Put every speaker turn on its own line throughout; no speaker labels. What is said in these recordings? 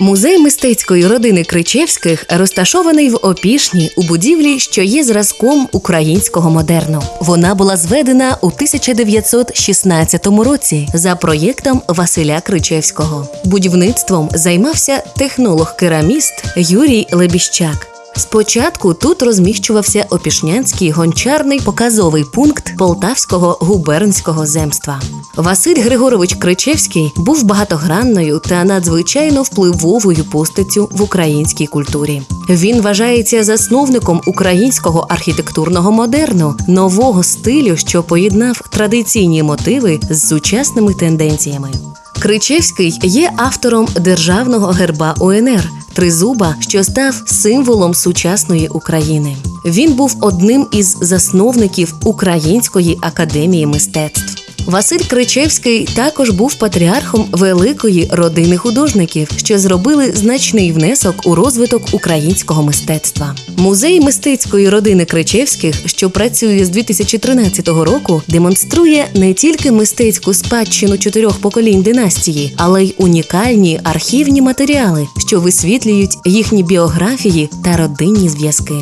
Музей мистецької родини Кричевських розташований в Опішні у будівлі, що є зразком українського модерну. Вона була зведена у 1916 році за проєктом Василя Кричевського. Будівництвом займався технолог-кераміст Юрій Лебіщак. Спочатку тут розміщувався опішнянський гончарний показовий пункт Полтавського губернського земства. Василь Григорович Кричевський був багатогранною та надзвичайно впливовою постаттю в українській культурі. Він вважається засновником українського архітектурного модерну, нового стилю, що поєднав традиційні мотиви з сучасними тенденціями. Кричевський є автором державного герба УНР тризуба, що став символом сучасної України. Він був одним із засновників Української академії мистецтв. Василь Кричевський також був патріархом великої родини художників, що зробили значний внесок у розвиток українського мистецтва. Музей мистецької родини Кричевських, що працює з 2013 року, демонструє не тільки мистецьку спадщину чотирьох поколінь династії, але й унікальні архівні матеріали, що висвітлюють їхні біографії та родинні зв'язки.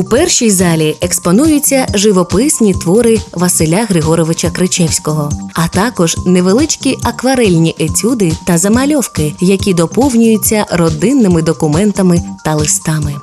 У першій залі експонуються живописні твори Василя Григоровича Кричевського, а також невеличкі акварельні етюди та замальовки, які доповнюються родинними документами та листами.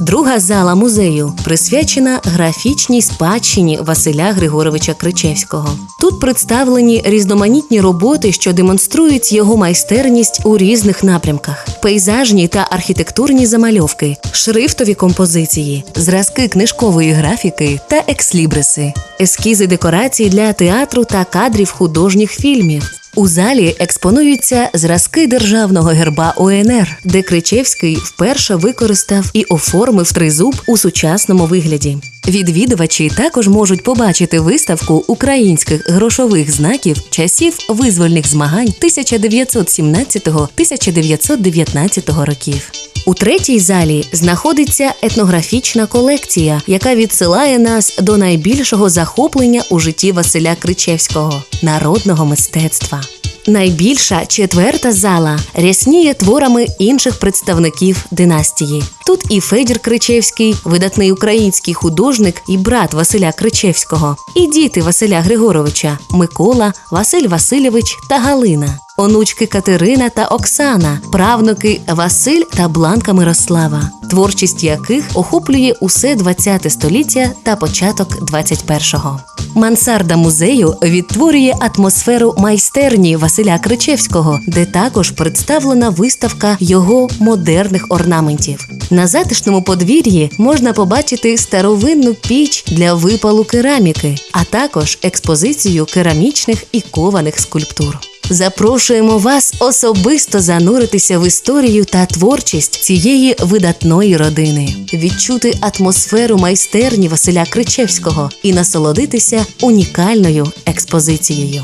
Друга зала музею присвячена графічній спадщині Василя Григоровича Кричевського. Тут представлені різноманітні роботи, що демонструють його майстерність у різних напрямках: пейзажні та архітектурні замальовки, шрифтові композиції, зразки книжкової графіки та екслібриси, ескізи декорацій для театру та кадрів художніх фільмів. У залі експонуються зразки державного герба УНР, де Кричевський вперше використав і оформив тризуб у сучасному вигляді. Відвідувачі також можуть побачити виставку українських грошових знаків часів визвольних змагань 1917-1919 років. У третій залі знаходиться етнографічна колекція, яка відсилає нас до найбільшого захоплення у житті Василя Кричевського народного мистецтва. Найбільша четверта зала рясніє творами інших представників династії. Тут і Федір Кричевський, видатний український художник і брат Василя Кричевського, і діти Василя Григоровича Микола, Василь Васильович та Галина, онучки Катерина та Оксана, правнуки Василь та Бланка Мирослава, творчість яких охоплює усе ХХ століття та початок 21-го. Мансарда музею відтворює атмосферу майстерні Василя Кричевського, де також представлена виставка його модерних орнаментів. На затишному подвір'ї можна побачити старовинну піч для випалу кераміки, а також експозицію керамічних і кованих скульптур. Запрошуємо вас особисто зануритися в історію та творчість цієї видатної родини, відчути атмосферу майстерні Василя Кричевського і насолодитися унікальною експозицією.